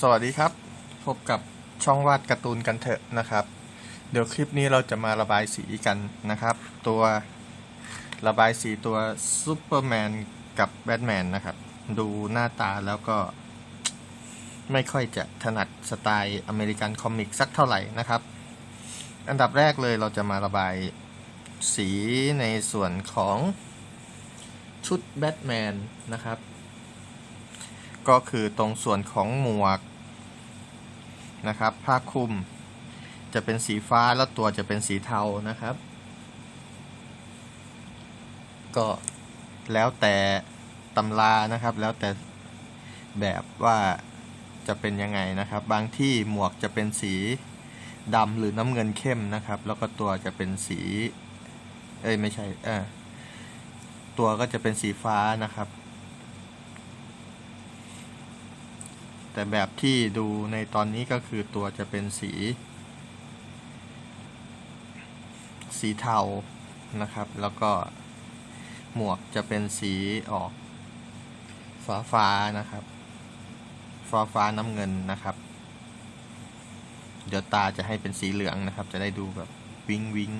สวัสดีครับ พบกับช่องวาดการ์ตูนกันเถอะนะครับ เดี๋ยวคลิปนี้เราจะมาระบายสีกันนะครับ ตัวระบายสีตัวซูเปอร์แมนกับแบทแมนนะครับ ดูหน้าตาแล้วก็ ไม่ค่อยจะถนัดสไตล์อเมริกันคอมิกสักเท่าไหร่นะครับ อันดับแรกเลยเราจะมาระบายสีในส่วนของชุดแบทแมนนะครับ ก็คือตรงส่วนของหมวกนะครับ ผ้าคลุมจะเป็นสีฟ้าแล้วตัวจะเป็นสีเทานะครับ ก็แล้วแต่ตำรานะครับ แล้วแต่แบบว่าจะเป็นยังไงนะครับ บางที่หมวกจะเป็นสีดำหรือน้ำเงินเข้มนะครับ แล้วก็ตัวจะเป็นสี เอ้ยไม่ใช่เออตัวก็จะเป็นสีฟ้านะครับ แต่แบบที่ดูในตอนนี้ก็คือตัวจะเป็นสี สีเทานะครับ แล้วก็หมวกจะเป็นสีออกฟ้าฟ้านะครับ ฟ้าฟ้าน้ำเงินนะครับ เดี๋ยวตาจะให้เป็นสีเหลืองนะครับ จะได้ดูแบบวิงวิง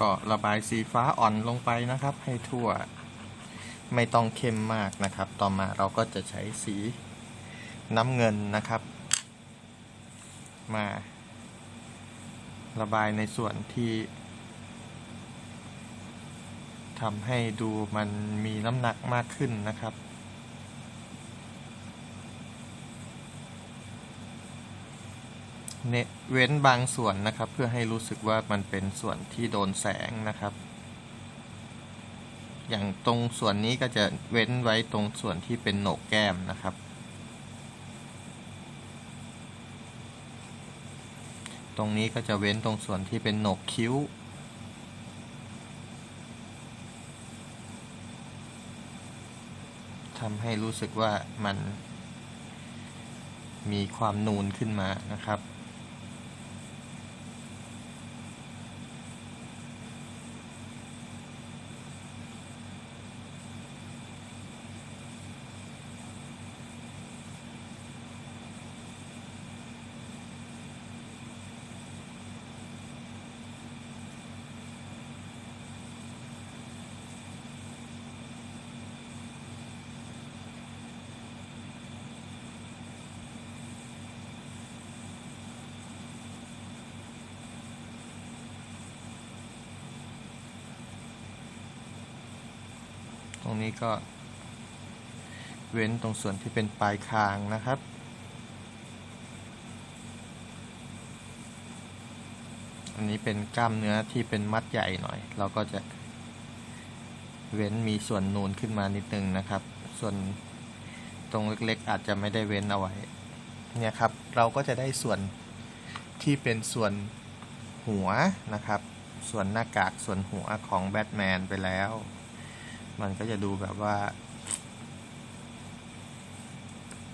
ก็ระบายสีฟ้าอ่อนลงไปนะครับ ให้ทั่ว ไม่ต้องเข้มมากนะครับ ต่อมาเราก็จะใช้สีน้ำเงินนะครับ มา ระบายในส่วนที่ทำให้ดูมันมีน้ำหนักมากขึ้นนะครับ เนเว้นบางส่วนนะครับ เพื่อให้รู้สึกว่ามันเป็นส่วนที่โดนแสงนะครับ อย่างตรงส่วนนี้ก็จะเว้นไว้ตรงส่วนที่เป็นโหนกแก้มนะครับ ตรงนี้ก็จะเว้นตรงส่วนที่เป็นโหนกคิ้วทำให้รู้สึกว่ามันมีความนูนขึ้นมานะครับ ต รงนี้ก็ เว้นตรงส่วนที่เป็นปลายคางนะครับ อันนี้เป็นกล้ามเนื้อที่เป็นมัดใหญ่หน่อย เราก็จะ เว้นมีส่วนนูนขึ้นมานิดนึงนะครับ ส่วนตรงเล็กๆ อาจจะไม่ได้เว้นเอาไว้ เนี่ยครับ เราก็จะได้ส่วนที่เป็นส่วนหัวนะครับ ส่วนหน้ากากส่วนหัวของแบทแมนไปแล้ว มันก็จะดูแบบว่า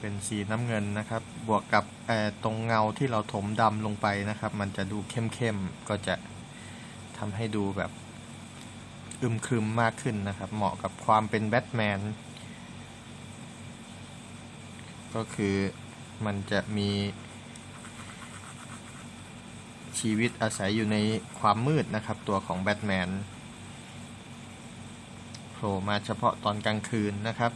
เป็นสีน้ำเงินนะครับ บวกกับเอ่อตรงเงาที่เราถมดำลงไปนะครับ มันจะดูเข้มๆ ก็จะทำให้ดูแบบอึมครึมมากขึ้นนะครับ เหมาะกับความเป็นแบทแมน ก็คือมันจะมีชีวิตอาศัยอยู่ในความมืดนะครับ ตัวของแบทแมน โผล่มาเฉพาะตอนกลางคืนนะครับ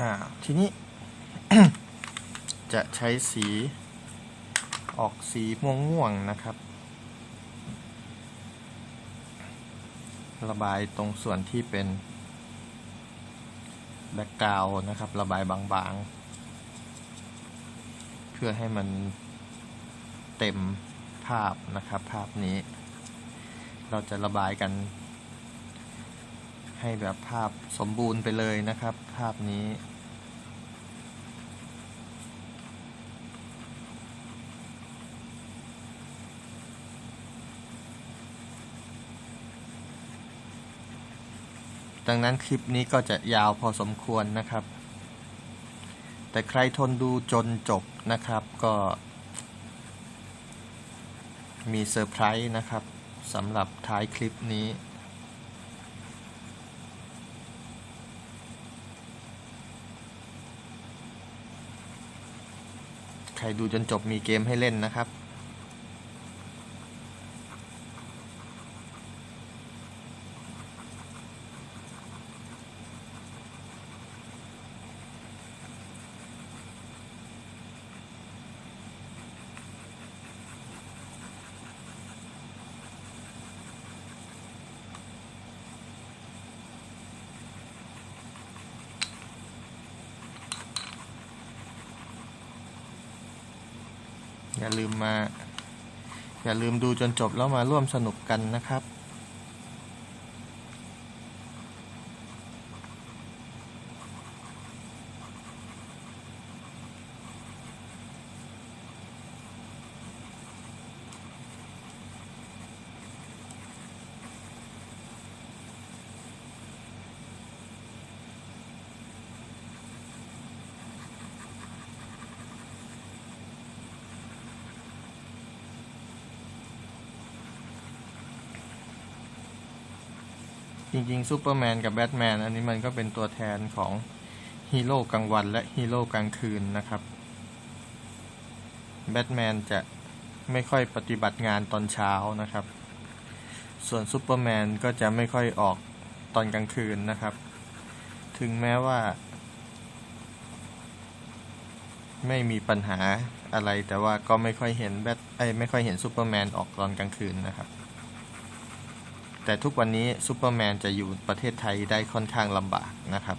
อ่าทีนี้ จะใช้สีออกสีม่วงๆนะครับ ระบายตรงส่วนที่เป็นแบ็กกราวนะครับ ระบายบางๆ เพื่อให้มันเต็มภาพนะครับ ภาพนี้ เราจะระบายกัน ให้แบบภาพสมบูรณ์ไปเลยนะครับ ภาพนี้ ดังนั้นคลิปนี้ก็จะยาวพอสมควรนะครับ แต่ใครทนดูจนจบนะครับก็ มีเซอร์ไพรส์นะครับสำหรับท้ายคลิปนี้ ใครดูจนจบมีเกมให้เล่นนะครับ มา อย่าลืมดูจนจบแล้วมาร่วมสนุกกันนะครับ จริงๆซูเปอร์แมนกับแบทแมนอันนี้มันก็เป็นตัวแทนของฮีโร่กลางวันและฮีโร่กลางคืนนะครับแบทแมนจะไม่ค่อยปฏิบัติงานตอนเช้านะครับ ส่วนซูเปอร์แมนก็จะไม่ค่อยออกตอนกลางคืนนะครับ ถึงแม้ว่า ไม่มีปัญหาอะไรแต่ว่าก็ไม่ค่อยเห็นแบทไอไม่ค่อยเห็นซูเปอร์แมนออกตอนกลางคืนนะครับ แต่ทุกวันนี้ซูเปอร์แมนจะอยู่ประเทศไทยได้ค่อนข้างลำบากนะครับ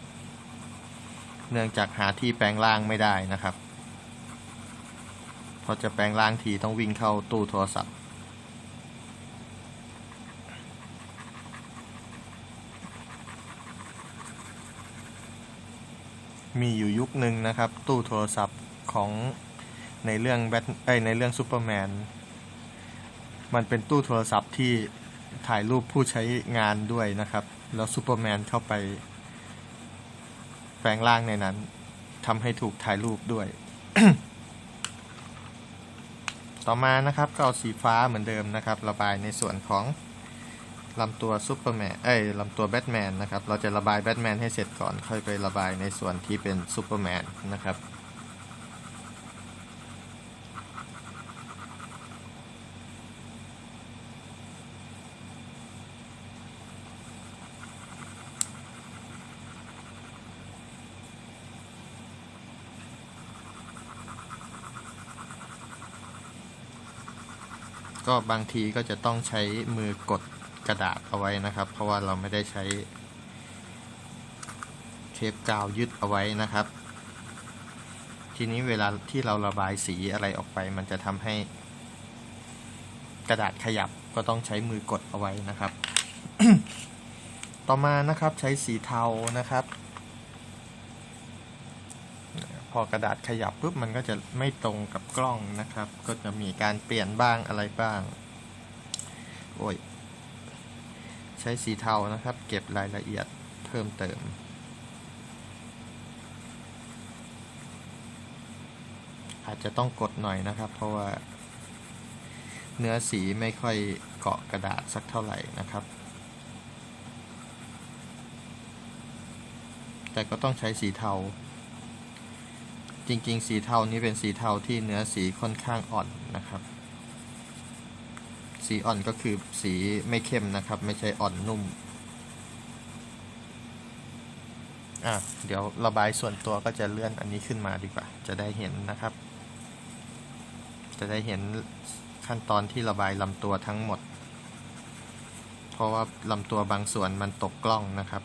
เนื่องจากหาที่แปลงร่างไม่ได้นะครับ พอจะแปลงร่างทีต้องวิ่งเข้าตู้โทรศัพท์ มีอยู่ยุคหนึ่งนะครับ ตู้โทรศัพท์ของในเรื่องแบทในเรื่องซูเปอร์แมน มันเป็นตู้โทรศัพท์ที่ ถ่ายรูปผู้ใช้งานด้วยนะครับ แล้วซูเปอร์แมนเข้าไป แปลงร่างในนั้นทำให้ถูกถ่ายรูปด้วย ต่อมานะครับก็เอาสีฟ้าเหมือนเดิมนะครับ ระบายในส่วนของลำตัวซูเปอร์แมน เอ้ยลำตัวแบทแมนนะครับ เราจะระบายแบทแมนให้เสร็จก่อน ค่อยไประบายในส่วนที่เป็นซูเปอร์แมนนะครับ ก็ บางทีก็จะต้องใช้มือกดกระดาษเอาไว้นะครับ เพราะว่าเราไม่ได้ใช้เทปกาวยึดเอาไว้นะครับ ทีนี้เวลาที่เราระบายสีอะไรออกไป มันจะทำให้กระดาษขยับก็ต้องใช้มือกดเอาไว้นะครับ ต่อมานะครับใช้สีเทานะครับ พ อกระดาษขยับปุ๊บมันก็จะไม่ตรงกับกล้องนะครับ ก็จะมีการเปลี่ยนบ้างอะไรบ้าง โอ้ย ใช้สีเทานะครับ เก็บรายละเอียดเพิ่มเติม อาจจะต้องกดหน่อยนะครับ เพราะว่า เนื้อสีไม่ค่อยเกาะกระดาษสักเท่าไหร่นะครับแต่ก็ต้องใช้สีเทา จริง ๆ สีเทานี้เป็นสีเทาที่เนื้อสีค่อนข้างอ่อนนะครับ สีอ่อนก็คือสีไม่เข้มนะครับ ไม่ใช่อ่อนนุ่มอะเดี๋ยวระบายส่วนตัวก็จะเลื่อนอันนี้ขึ้นมาดีกว่า จะได้เห็นนะครับ จะได้เห็นขั้นตอนที่ระบายลำตัวทั้งหมด เพราะว่าลำตัวบางส่วนมันตกกล้องนะครับ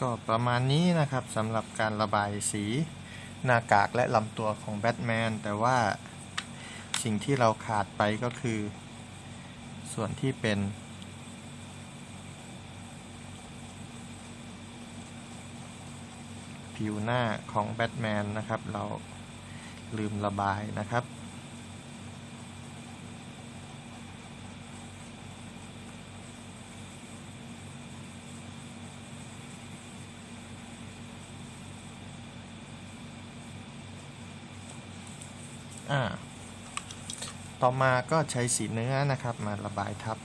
ก็ประมาณนี้นะครับสำหรับการระบายสีหน้ากากและลำตัวของแบทแมนแต่ว่าสิ่งที่เราขาดไปก็คือ ส่วนที่เป็น ผิวหน้าของแบทแมนนะครับ เราลืมระบายนะครับ อ่าต่อมาก็ใช้สีเนื้อนะครับ มาระบายทับ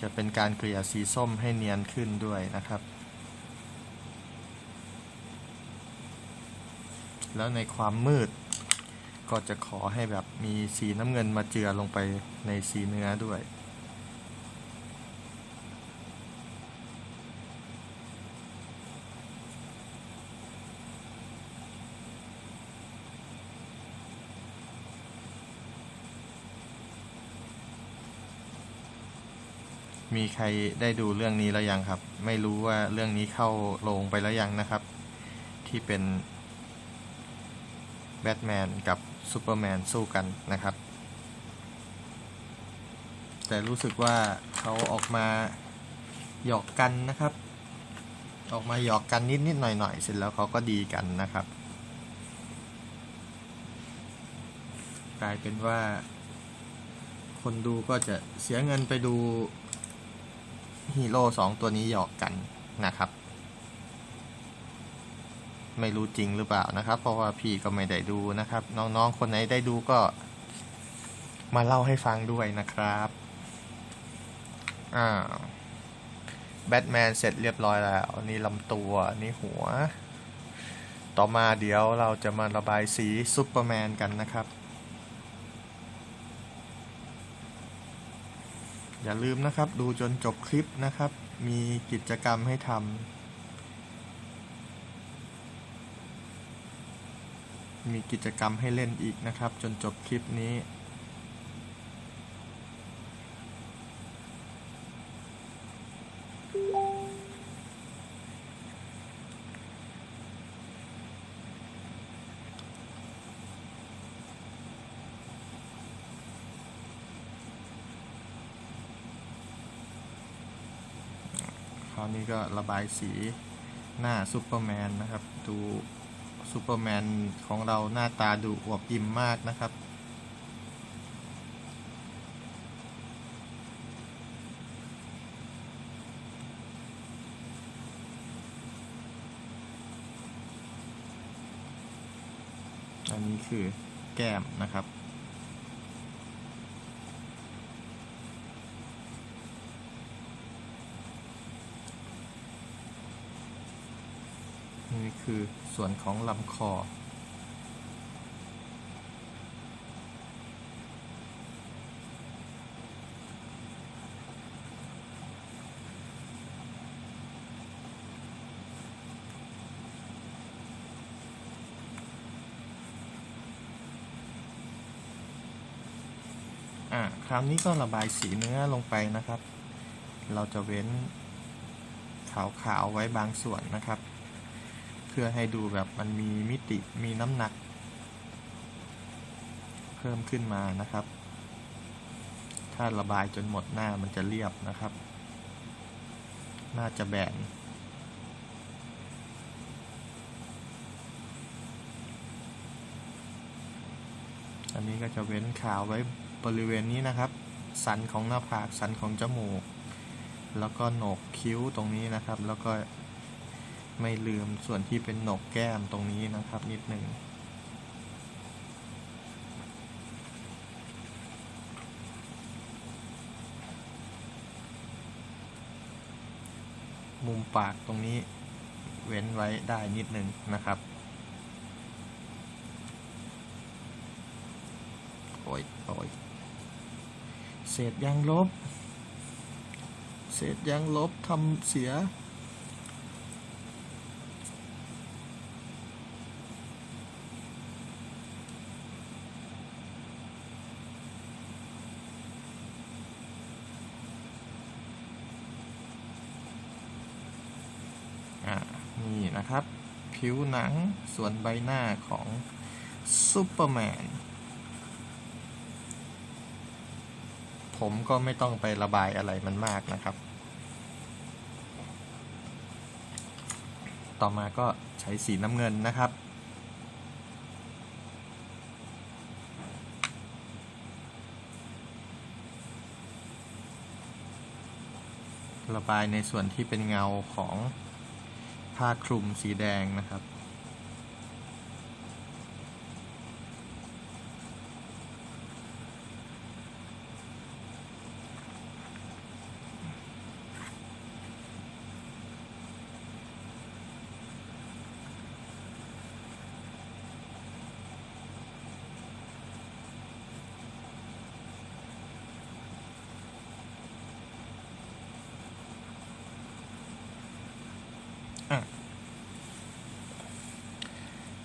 จะเป็นการเกลี่ยสีส้มให้เนียนขึ้นด้วยนะครับ แล้วในความมืด ก็จะขอให้แบบมีสีน้ำเงินมาเจือลงไปในสีเนื้อด้วย มีใครได้ดูเรื่องนี้แล้วยังครับ ไม่รู้ว่าเรื่องนี้เข้าโรงไปแล้วยังนะครับ ที่เป็นแบทแมนกับซูเปอร์แมนสู้กันนะครับ แต่รู้สึกว่าเขาออกมาหยอกกันนะครับ ออกมาหยอกกันนิดนิดหน่อยหน่อยเสร็จแล้วเขาก็ดีกันนะครับ กลายเป็นว่า คนดูก็จะเสียเงินไปดู ฮีโร่สองตัวนี้หยอกกันนะครับ ไม่รู้จริงหรือเปล่านะครับ เพราะว่าพี่ก็ไม่ได้ดูนะครับ น้องๆคนไหนได้ดูก็ มาเล่าให้ฟังด้วยนะครับอ่าแบทแมนเสร็จเรียบร้อยแล้วนี่ลำตัวนี่หัว ต่อมาเดี๋ยวเราจะมาระบายสีซูเปอร์แมนกันนะครับ อย่าลืมนะครับ ดูจนจบคลิปนะครับ มีกิจกรรมให้ทำมีกิจกรรมให้เล่นอีกนะครับ จนจบคลิปนี้ นี้ก็ระบายสีหน้าซูเปอร์แมนนะครับ ดูซูเปอร์แมนของเราหน้าตาดูอวบอิ่มมากนะครับ อันนี้คือแก้มนะครับ นี่ คือส่วนของลำคอ อะคราวนี้ก็ระบายสีเนื้อลงไปนะครับ เราจะเว้นขาวๆไว้บางส่วนนะครับ พื่อให้ดูแบบมันมีมิติมีน้ำหนัก เพิ่มขึ้นมานะครับ ถ้าระบายจนหมดหน้ามันจะเรียบนะครับ น่าจะแบนอันนี้ก็จะเว้นขาวไว้บริเวณนี้นะครับ สันของหน้าผากสันของจมูก แล้วก็โหนกคิ้วตรงนี้นะครับ แล้วก็ ไม่ลืมส่วนที่เป็นหนกแก้มตรงนี้นะครับนิดหนึ่งมุมปากตรงนี้เว้นไว้ได้นิดหนึ่งนะครับ โอ้ยโอ้ยเศษยางลบ เศษยางลบทำเสีย อ่า นะครับ ผิวหนังส่วนใบหน้าของซูเปอร์แมนผมก็ไม่ต้องไประบายอะไรมันมากนะครับ ต่อมาก็ใช้สีน้ำเงินนะครับระบายในส่วนที่เป็นเงาของ ผ้าคลุมสีแดงนะครับ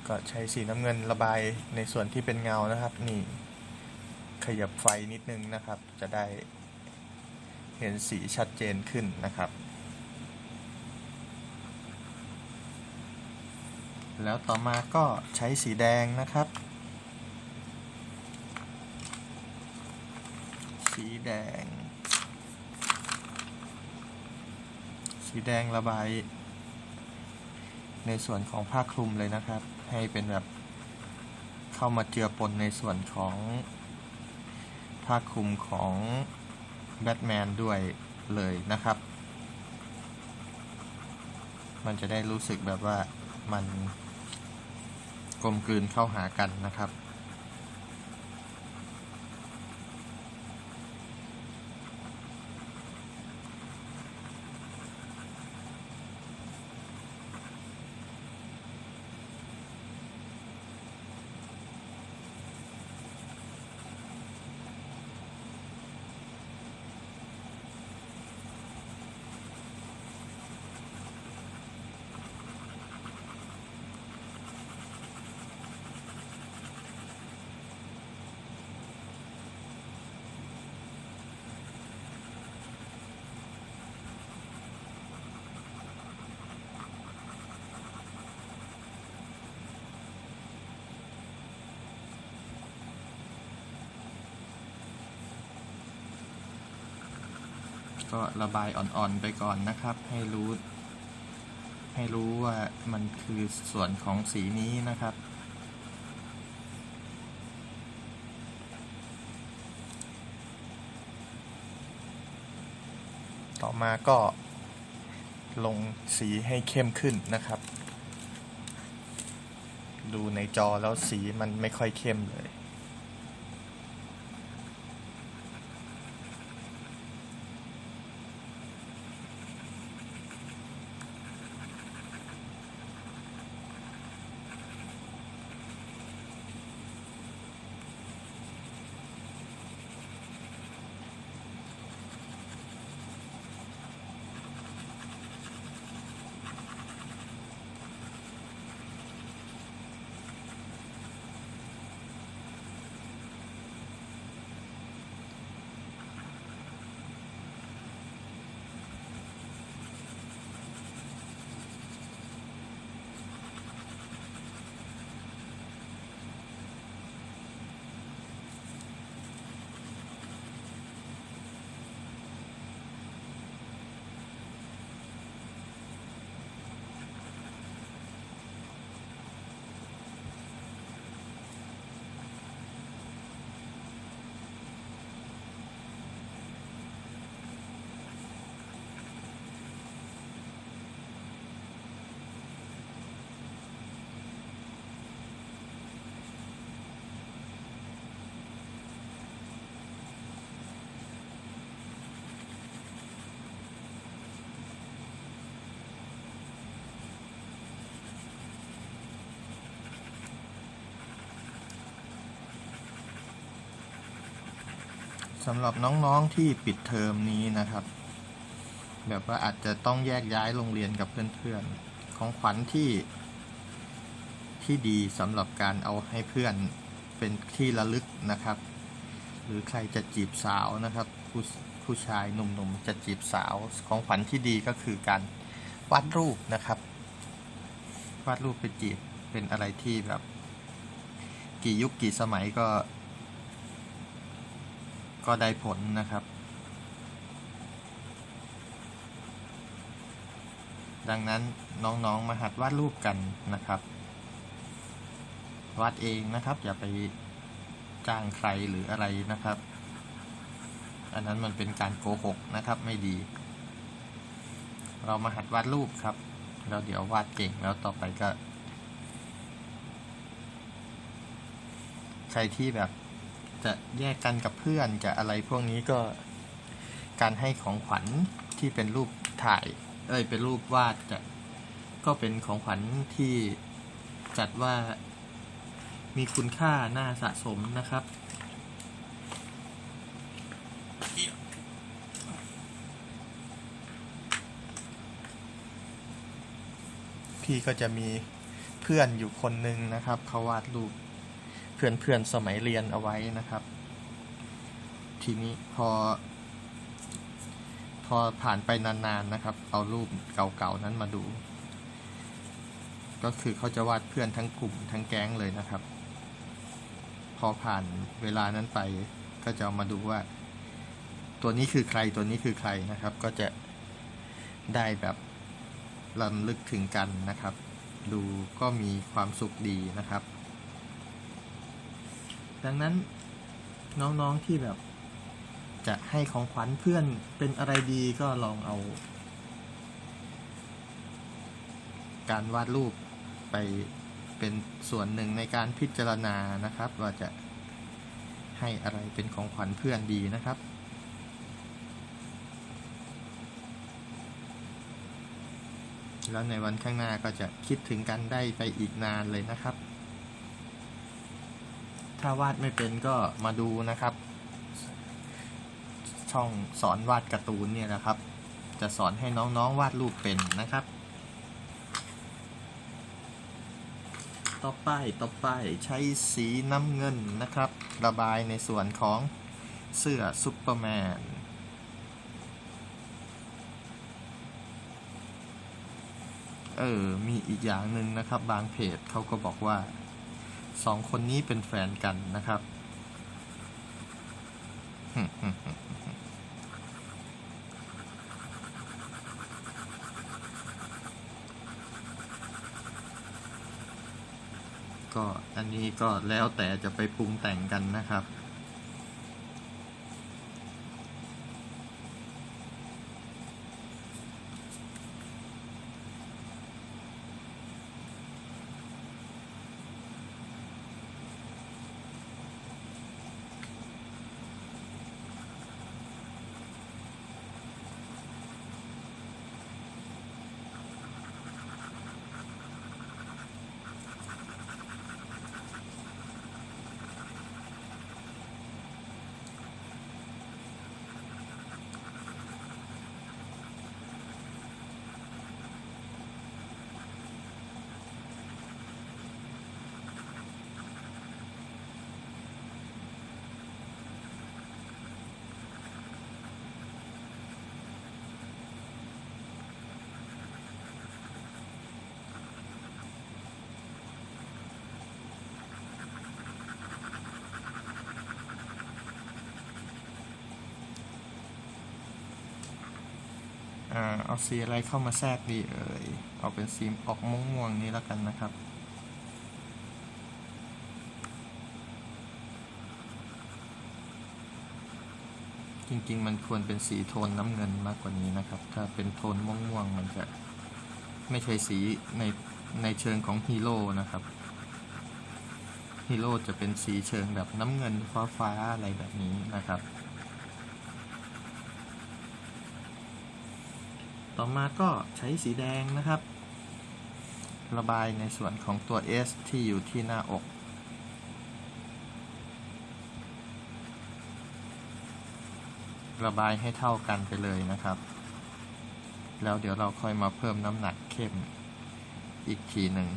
ก็ใช้สีน้ำเงินระบายในส่วนที่เป็นเงานะครับ นี่ ขยับไฟนิดนึงนะครับ จะได้เห็นสีชัดเจนขึ้นนะครับ แล้วต่อมาก็ใช้สีแดงนะครับ สีแดง สีแดงระบาย ในส่วนของผ้าคลุมเลยนะครับ ให้เป็นแบบเข้ามาเจือปนในส่วนของผ้าคลุมของแบทแมนด้วยเลยนะครับ มันจะได้รู้สึกแบบว่ามันกลมกลืนเข้าหากันนะครับ ก็ระบายอ่อนๆไปก่อนนะครับ ให้รู้ ให้รู้ว่ามันคือส่วนของสีนี้นะครับ ต่อมาก็ลงสีให้เข้มขึ้นนะครับ ดูในจอแล้วสีมันไม่ค่อยเข้มเลย สำหรับน้องๆที่ปิดเทอมนี้นะครับ แบบว่าอาจจะต้องแยกย้ายโรงเรียนกับเพื่อนๆ ของขวัญที่ ที่ดีสำหรับการเอาให้เพื่อนเป็นที่ระลึกนะครับ หรือใครจะจีบสาวนะครับ ผู้ผู้ชายหนุ่มๆจะจีบสาวของขวัญที่ดีก็คือการวาดรูปนะครับ วาดรูปไปจีบเป็นอะไรที่แบบ กี่ยุคกี่สมัยก็ ก็ได้ผลนะครับ ดังนั้นน้องๆมาหัดวาดรูปกันนะครับ วาดเองนะครับ อย่าไปจ้างใครหรืออะไรนะครับ อันนั้นมันเป็นการโกหกนะครับไม่ดี เรามาหัดวาดรูปครับ แล้วเดี๋ยววาดเก่งแล้วต่อไปก็ ใครที่แบบ จะแยกกันกับเพื่อนจะอะไรพวกนี้ก็การให้ของขวัญที่เป็นรูปถ่าย เอ้ยเป็นรูปวาดจะก็เป็นของขวัญที่จัดว่ามีคุณค่าน่าสะสมนะครับ พี่ก็จะมีเพื่อนอยู่คนหนึ่งนะครับ เขาวาดรูป เพื่อนๆสมัยเรียนเอาไว้นะครับ ทีนี้พอ พอผ่านไปนานๆนะครับ เอารูปเก่าๆนั้นมาดู ก็คือเขาจะวาดเพื่อนทั้งกลุ่มทั้งแก๊งเลยนะครับ พอผ่านเวลานั้นไปก็จะเอามาดูว่า ตัวนี้คือใครตัวนี้คือใครนะครับ ก็จะได้แบบลำลึกถึงกันนะครับ ดูก็มีความสุขดีนะครับ ดังนั้นน้องๆที่แบบ จะให้ของขวัญเพื่อนเป็นอะไรดีก็ลองเอา การวาดรูปไปเป็นส่วนหนึ่งในการพิจารณานะครับ ว่าจะให้อะไรเป็นของขวัญเพื่อนดีนะครับแล้วในวันข้างหน้าก็จะคิดถึงกันได้ไปอีกนานเลยนะครับ ถ้าวาดไม่เป็นก็มาดูนะครับ ช่องสอนวาดการ์ตูนเนี่ยนะครับ จะสอนให้น้องๆวาดรูปเป็นนะครับ ต่อไปต่อไปใช้สีน้ำเงินนะครับ ระบายในส่วนของเสื้อซุปเปอร์แมนเออ มีอีกอย่างหนึ่งนะครับ บางเพจเขาก็บอกว่า สองคนนี้เป็นแฟนกันนะครับ ก็อันนี้ก็แล้วแต่จะไปปรุงแต่งกันนะครับ เอาสีอะไรเข้ามาแทรกดีเอ่ยเอาเป็นสีออกม่วงๆนี้แล้วกันนะครับจริงๆ มันควรเป็นสีโทนน้ำเงินมากกว่านี้นะครับ ถ้าเป็นโทนม่วงๆ มันจะไม่ใช่สีในในเชิงของฮีโร่นะครับ ฮีโร่จะเป็นสีเชิงแบบน้ำเงินฟ้าๆ อะไรแบบนี้นะครับ ต่อมาก็ใช้สีแดงนะครับ ระบายในส่วนของตัว S ที่อยู่ที่หน้าอกระบายให้เท่ากันไปเลยนะครับ แล้วเดี๋ยวเราค่อยมาเพิ่มน้ำหนักเข้มอีกทีหนึ่ง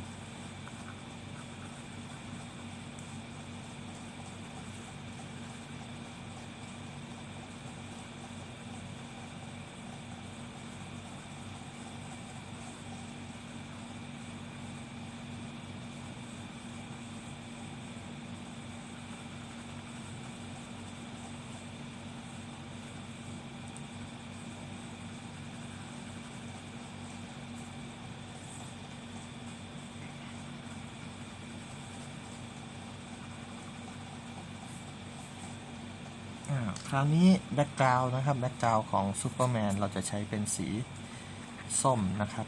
อ่า คราวนี้แบ็กกราวนะครับแบ็กกราวของซูเปอร์แมนเราจะใช้เป็นสีส้มนะครับ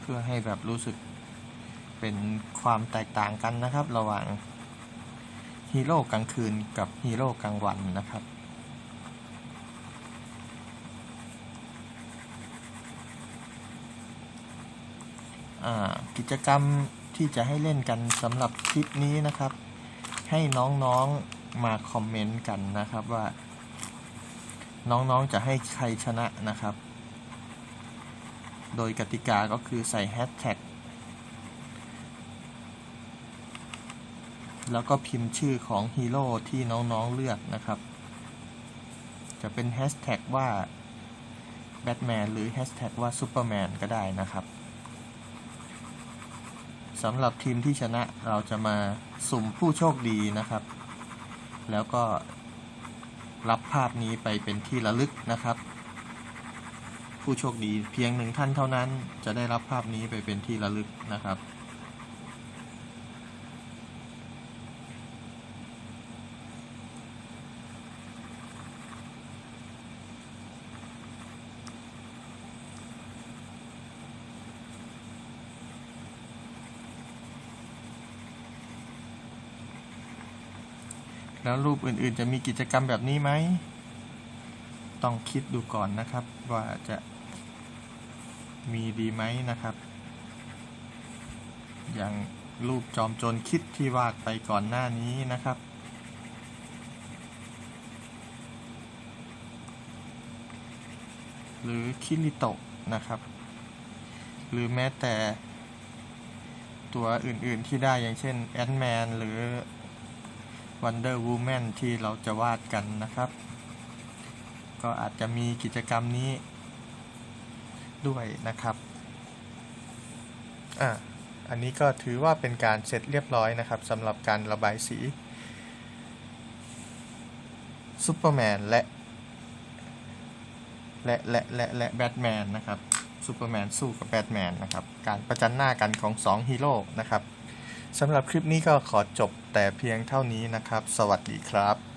เพื่อให้แบบรู้สึกเป็นความแตกต่างกันนะครับ ระหว่างฮีโร่กลางคืนกับฮีโร่กลางวันนะครับ กิจกรรมที่จะให้เล่นกันสำหรับคลิปนี้นะครับ ให้น้องๆมาคอมเมนต์กันนะครับว่า น้องๆจะให้ใครชนะนะครับ โดยกติกาก็คือใส่แฮชแท็กแล้วก็พิมพ์ชื่อของฮีโร่ที่น้องๆเลือกนะครับ จะเป็นแฮชแท็กว่าแบทแมนหรือแฮชแท็กว่าซูเปอร์แมนก็ได้นะครับ สำหรับทีมที่ชนะเราจะมาสุ่มผู้โชคดีนะครับ แล้วก็รับภาพนี้ไปเป็นที่ระลึกนะครับ ผู้โชคดีเพียงหนึ่งท่านเท่านั้น จะได้รับภาพนี้ไปเป็นที่ระลึกนะครับ แล้วรูปอื่นๆ จะมีกิจกรรมแบบนี้ไหม ต้องคิดดูก่อนนะครับ ว่าจะมีดีไหมนะครับ อย่างรูปจอมโจรคิดที่วาดไปก่อนหน้านี้นะครับ หรือคิริโตะนะครับ หรือแม้แต่ตัวอื่นๆที่ได้อย่างเช่นแอนแมนหรือ Wonder Woman ที่เราจะวาดกันนะครับ ก็อาจจะมีกิจกรรมนี้ด้วยนะครับอะอันนี้ก็ถือว่าเป็นการเสร็จเรียบร้อยนะครับสำหรับการระบายสีซูเปอร์แมนและและและและและแบทแมนนะครับซูเปอร์แมนสู้กับแบทแมนนะครับ การประจันหน้ากันของ 2 ฮีโร่นะครับ สำหรับคลิปนี้ก็ขอจบแต่เพียงเท่านี้นะครับ สวัสดีครับ